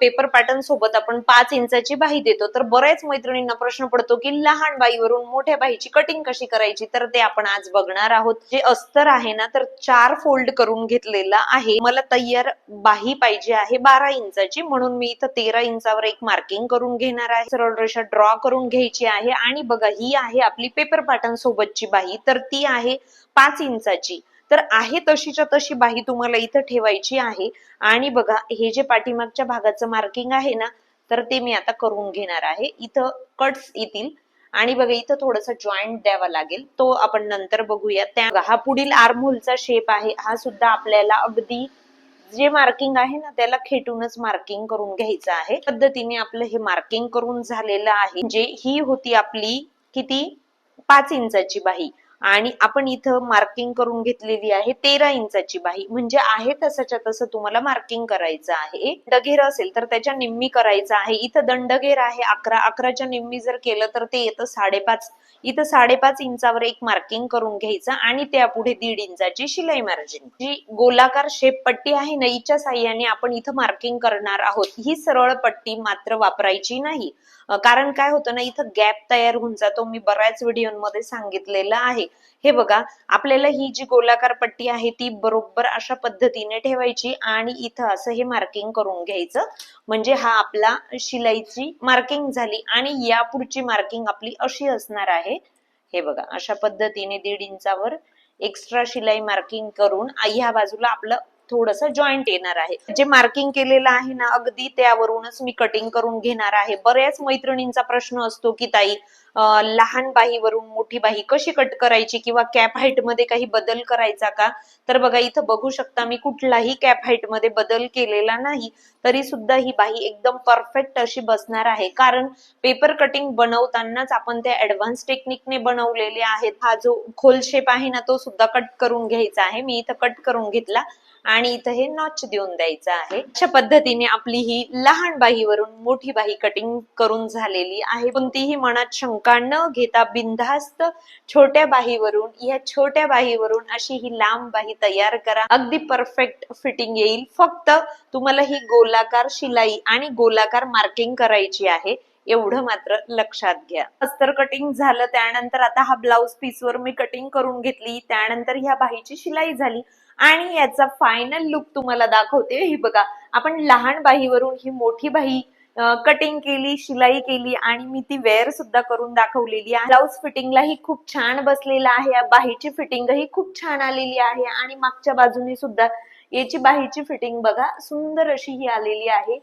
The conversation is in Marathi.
पेपर पॅटर्न सोबत आपण पाच इंचाची बाही देतो तर बऱ्याच मैत्रिणींना प्रश्न पडतो की लहान बाईवरून मोठ्या बाईची कटिंग कशी करायची? तर ते आपण आज बघणार आहोत. जे अस्तर आहे ना तर चार फोल्ड करून घेतलेला आहे. मला तयार बाही पाहिजे आहे बारा इंचाची म्हणून मी इथं तेरा इंचावर एक मार्किंग करून घेणार आहे. सरळ रेषा ड्रॉ करून घ्यायची आहे. आणि बघा ही आहे आपली पेपर पॅटर्न सोबतची बाही. तर ती आहे पाच इंचाची. तर आहे तशीच्या तशी बाही तुम्हाला इथं ठेवायची आहे. आणि बघा हे जे पाठीमागच्या भागाचं मार्किंग आहे ना तर ते मी आता करून घेणार आहे. इथं कट्स येतील. आणि बघा इथं थोडस जॉईंट द्यावा लागेल. तो आपण नंतर बघूया. त्या हा पुढील आर्महोलचा शेप आहे. हा सुद्धा आपल्याला अगदी जे मार्किंग आहे ना त्याला खेटूनच मार्किंग करून घ्यायचं आहे. पद्धतीने आपलं हे मार्किंग करून झालेलं आहे. जे ही होती आपली किती? पाच इंचाची बाही. आणि आपण इथं मार्किंग करून घेतलेली आहे तेरा इंचाची बाही म्हणजे आहे तसंच्या तसं तुम्हाला मार्किंग करायचं आहे. दंडघेर असेल तर त्याच्या निम्मी करायचं आहे. इथं दंडघेर आहे अकरा. अकराच्या निम्मी जर केलं तर ते येतं साडेपाच. इथं साडेपाच इंचावर एक मार्किंग करून घ्यायचं आणि त्या पुढे दीड इंचाची शिलाई मार्जिन जी गोलाकार शेप पट्टी आहे ना हिच्या साह्याने आपण इथं मार्किंग करणार आहोत. ही सरळ पट्टी मात्र वापरायची नाही. कारण काय होतं ना इथं गॅप तयार होऊन जातो. मी बऱ्याच व्हिडिओमध्ये सांगितलेलं आहे. हे बघा आपल्याला ही जी गोलाकार पट्टी आहे ती बरोबर अशा पद्धतीने ठेवायची आणि इथं असं हे मार्किंग करून घ्यायचं. म्हणजे हा आपला शिलाईची मार्किंग झाली आणि या पुढची मार्किंग आपली अशी असणार आहे. हे बघा अशा पद्धतीने दीड इंचावर एक्स्ट्रा शिलाई मार्किंग करून ह्या बाजूला आपलं थोडस जॉईंट येणार आहे. जे मार्किंग केलेलं आहे ना अगदी त्यावरूनच मी कटिंग करून घेणार आहे. बऱ्याच मैत्रिणींचा प्रश्न असतो की ताई लहान बाहीवरून मोठी बाही कशी कट करायची किंवा कॅप हाईटमध्ये काही बदल करायचा का? तर बघा इथं बघू शकता मी कुठलाही कॅप हाईटमध्ये बदल केलेला नाही तरी सुद्धा ही बाही एकदम परफेक्ट अशी बसणार आहे. कारण पेपर कटिंग बनवतानाच आपण त्या ऍडव्हान्स टेक्निकने बनवलेले आहेत. हा जो खोल शेप आहे ना तो सुद्धा कट करून घ्यायचा आहे. मी इथं कट करून घेतला. आणि इथं हे नॉच देऊन द्यायचं आहे. अशा पद्धतीने आपली ही लहान बाहीवरून मोठी बाही कटिंग करून झालेली आहे. कोणतीही मनात शंका न घेता बिनधास्त छोट्या बाहीवरून या छोट्या बाहीवरून अशी ही लांब बाही तयार करा. अगदी परफेक्ट फिटिंग येईल. फक्त तुम्हाला ही गोलाकार शिलाई आणि गोलाकार मार्किंग करायची आहे. एवढं मात्र लक्षात घ्या. अस्तर कटिंग झालं त्यानंतर आता हा ब्लाउज पीसवर मी कटिंग करून घेतली त्यानंतर ह्या बाहीची शिलाई झाली आणि याचा फायनल लुक तुम्हाला दाखवते. ही बघा आपण लहान बाहीवरून ही मोठी बाही कटिंग केली शिलाई केली आणि मी ती वेअर सुद्धा करून दाखवलेली आहे. ब्लाउज फिटिंगलाही खूप छान बसलेला आहे. बाहीची फिटिंगही खूप छान आलेली आहे आणि मागच्या बाजूने सुद्धा याची बाहीची फिटिंग बघा सुंदर अशी ही आलेली आहे.